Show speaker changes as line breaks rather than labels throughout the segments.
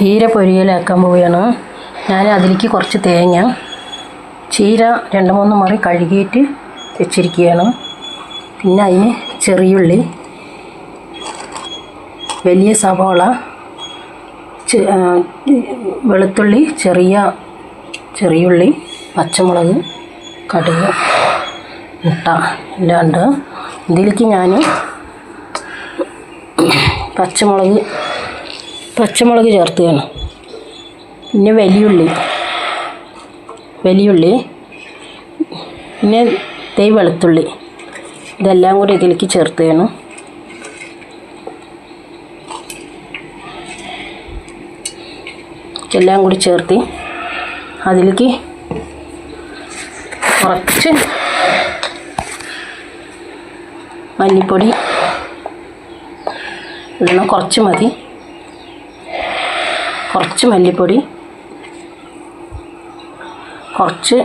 ചീര പൊരിയലാക്കാൻ പോവുകയാണ്. ഞാൻ അതിലേക്ക് കുറച്ച് തേങ്ങ ചീര രണ്ട് മൂന്ന് മറി കഴുകിയിട്ട് വെച്ചിരിക്കുകയാണ്. പിന്നെ അതിന് ചെറിയുള്ളി വലിയ സവാള വെളുത്തുള്ളി ചെറിയ ചെറിയുള്ളി പച്ചമുളക് കടുക് മുട്ട എല്ലാം ഉണ്ട് ഇതിലേക്ക് ഞാൻ പച്ചമുളക് പച്ചമുളക് ചേർത്ത് വേണം. പിന്നെ വലിയുള്ളി. വലിയുള്ളി. പിന്നെ തേ വെളുത്തുള്ളി. ഇതെല്ലാം കൂടി ഇതിലേക്ക് ചേർത്ത് വേണം. എല്ലാം കൂടി ചേർത്ത് അതിലേക്ക് കുറച്ച് മല്ലിപ്പൊടി ഇടണം. കുറച്ച് മതി. കുറച്ച് മല്ലിപ്പൊടി കുറച്ച്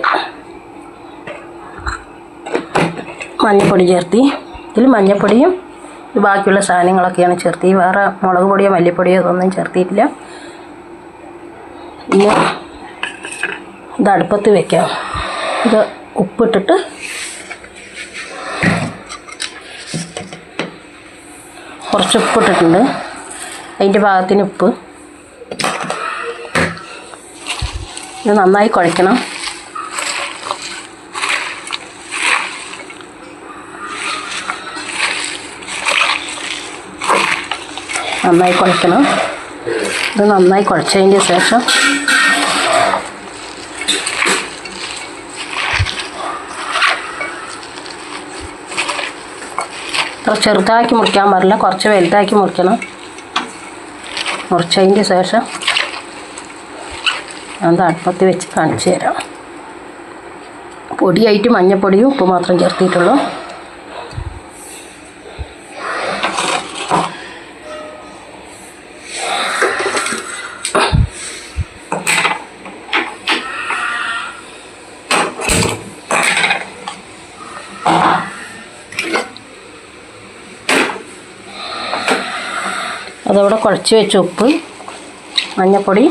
മഞ്ഞൾപ്പൊടി ചേർത്തി. ഇതിൽ മഞ്ഞൾപ്പൊടിയും ബാക്കിയുള്ള സാധനങ്ങളൊക്കെയാണ് ചേർത്തി. വേറെ മുളക് പൊടിയോ മല്ലിപ്പൊടിയോ ഇതൊന്നും ചേർത്തിയിട്ടില്ല ഇനി ഇത് അടുപ്പത്ത് വെക്കാം. ഇത് ഉപ്പിട്ടിട്ട് കുറച്ച് ഉപ്പിട്ടിട്ടുണ്ട്. അതിന്റെ പാകത്തിന് ഉപ്പ്. ഇത് നന്നായി കുഴയ്ക്കണം. നന്നായി കുഴയ്ക്കണം. ഇത് നന്നായി കുഴച്ചതിന്റെ ശേഷം ഇത്ര ചെറുതാക്കി മുറിക്കാൻ പാടില്ല കുറച്ച് വലുതാക്കി മുറിക്കണം. മുറിച്ചതിന്റെ ശേഷം അത് അടുപ്പത്ത് വെച്ച് കാണിച്ചു തരാം. പൊടിയായിട്ട് മഞ്ഞപ്പൊടിയും ഉപ്പ് മാത്രം ചേർത്തിട്ടുള്ളൂ. അതവിടെ കുഴച്ച് വെച്ച ഉപ്പ് മഞ്ഞൾപ്പൊടി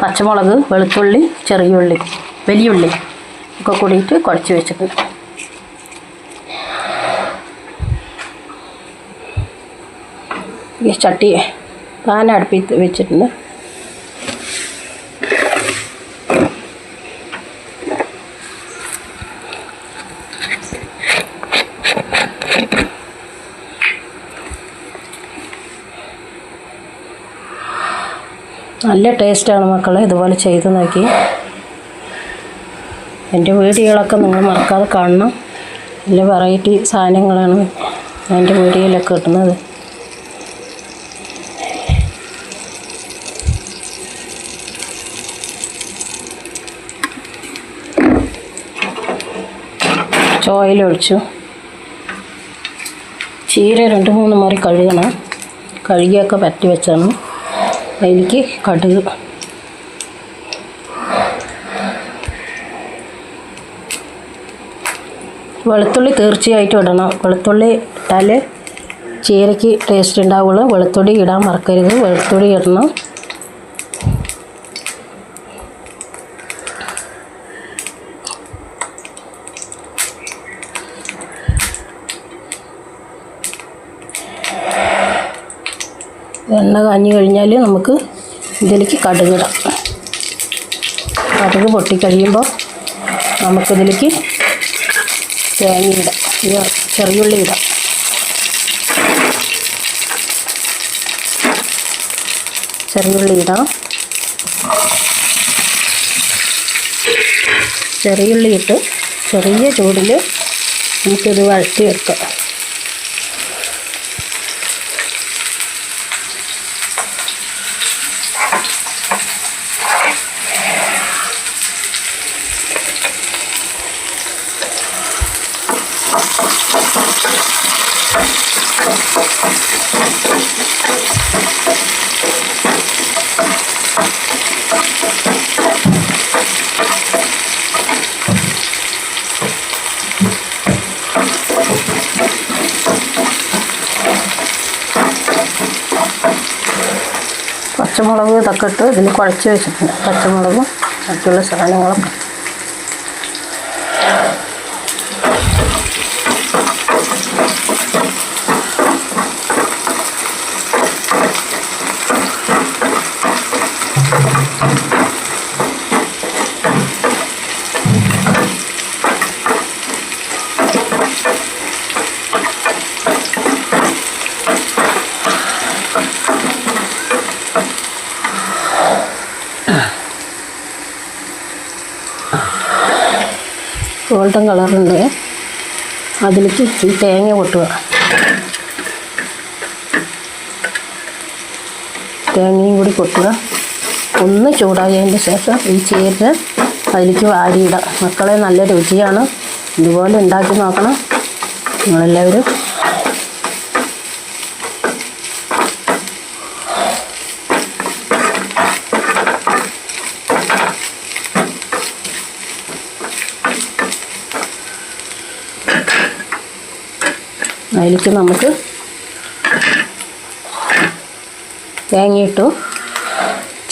പച്ചമുളക് വെളുത്തുള്ളി ചെറിയ ചെറിയുള്ളി വലിയുള്ളി ഒക്കെ കൂടിയിട്ട് കുഴച്ച് വെച്ചത് ഈ ചട്ടി പാൻ അടുപ്പിൽ വെച്ചിട്ടുണ്ട്. നല്ല ടേസ്റ്റാണ് മക്കളെ ഇതുപോലെ ചെയ്ത് നോക്കി. എന്റെ വീഡിയോകളൊക്കെ നിങ്ങൾ മറക്കാതെ കാണണം. നല്ല വെറൈറ്റി സാധനങ്ങളാണ് എന്റെ വീഡിയോയിലൊക്കെ കിട്ടുന്നത്. ചോയിൽ ഒഴിച്ചു. ചീര രണ്ട് മൂന്ന് മാറി കഴുകണം. കഴുകിയൊക്കെ പറ്റി വെച്ചാണ്. അതിലേക്ക് കടുക്. വെളുത്തുള്ളി തീർച്ചയായിട്ടും ഇടണം. വെളുത്തുള്ളി ഇട്ടാൽ ചീരയ്ക്ക് ടേസ്റ്റ് ഉണ്ടാവുള്ളൂ. വെളുത്തുള്ളി ഇടാൻ മറക്കരുത്. വെളുത്തുള്ളി ഇടണം. എണ്ണ കാഞ്ഞു കഴിഞ്ഞാൽ നമുക്ക് ഇതിലേക്ക് കടുക് ഇടാം കടുക് പൊട്ടിക്കഴിയുമ്പോൾ നമുക്കിതിലേക്ക് തേങ്ങ ഇടാം. ഇത് ചെറിയുള്ളി ഇടാം. ചെറിയുള്ളി ഇടാം. ചെറിയുള്ളി ഇട്ട് ചെറിയ ചൂടിൽ നമുക്കിത് വഴറ്റി വെക്കാം പച്ചമുളക് ഇതൊക്കെ ഇട്ട് ഇതിൽ കുഴച്ച് വെച്ചിട്ടുണ്ട്. പച്ചമുളകും മറ്റുള്ള സാധനങ്ങളൊക്കെ. ഗോൾഡൻ കളറുണ്ട്. അതിലേക്ക് ഈ തേങ്ങ കൊട്ടുക. തേങ്ങയും കൂടി കൊട്ടുക. ഒന്ന് ചൂടായതിന്റെ ശേഷം ഈ ചീര അതിലേക്ക് വാരിയിടാം മക്കളെ നല്ല രുചിയാണ്. ഇതുപോലെ ഉണ്ടാക്കി നോക്കണം. നിങ്ങളെല്ലാവരും അതിലേക്ക് നമുക്ക് തേങ്ങയിട്ടു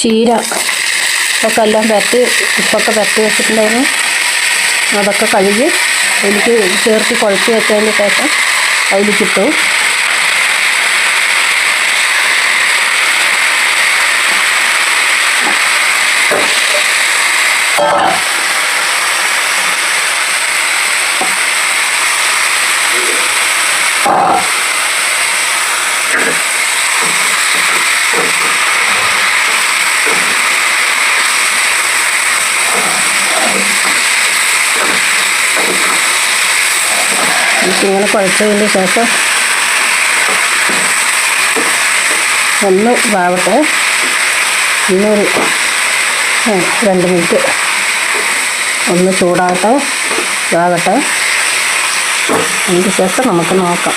ചീര ഒക്കെ എല്ലാം പരത്തി ഉപ്പൊക്കെ പരത്തി വെച്ചിട്ടുണ്ടായിരുന്നു. അതൊക്കെ കഴുകി അതിലേക്ക് ചേർത്ത് കുഴച്ച് വെച്ചതിന് ശേഷം അതിലേക്കിട്ടു ഇങ്ങനെ കുഴച്ചതിന് ശേഷം ഒന്ന് വാവട്ടെ. ഇന്നൊരു രണ്ട് മിനിറ്റ്. ഒന്ന് ചൂടാകട്ടെ വാവട്ടെ അതിന് ശേഷം നമുക്ക് നോക്കാം.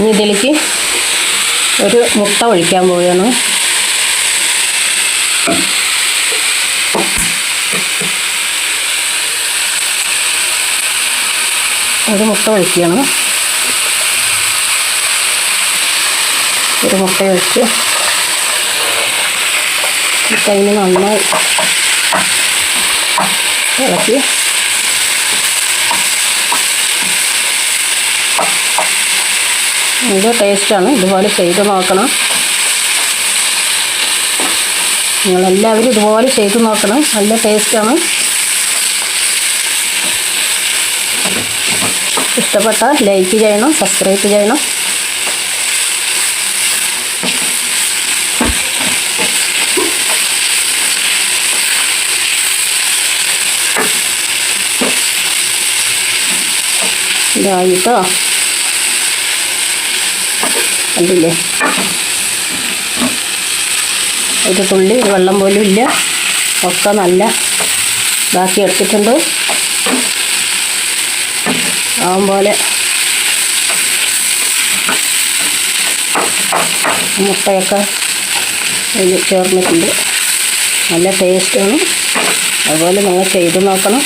ഇനി ഇതിലേക്ക് ഒരു മുട്ട ഒഴിക്കാൻ പോവുകയാണ്. ഒരു മുട്ട ഒഴിക്കുകയാണ്. ഒരു മുട്ട ഒഴിച്ച് അതിന് നന്നായി ഇളക്കി ഇത് ടേസ്റ്റാണ്. ഇതുപോലെ ചെയ്ത് നോക്കണം. നിങ്ങളെല്ലാവരും ഇതുപോലെ ചെയ്ത് നോക്കണം. നല്ല ടേസ്റ്റാണ്. ഇഷ്ടപ്പെട്ട ലൈക്ക് ചെയ്യണം സബ്സ്ക്രൈബ് ചെയ്യണം. ഇതായിട്ടോ. കണ്ടില്ലേ ഒരു തുള്ളി ഒരു വെള്ളം പോലും ഇല്ല. ഒക്കെ നല്ല ബാക്കി എടുത്തിട്ടുണ്ട്. ആവും പോലെ മുട്ടയൊക്കെ അതിൽ ചേർന്നിട്ടുണ്ട്. നല്ല ടേസ്റ്റാണ് അതുപോലെ നിങ്ങൾ ചെയ്ത് നോക്കണം.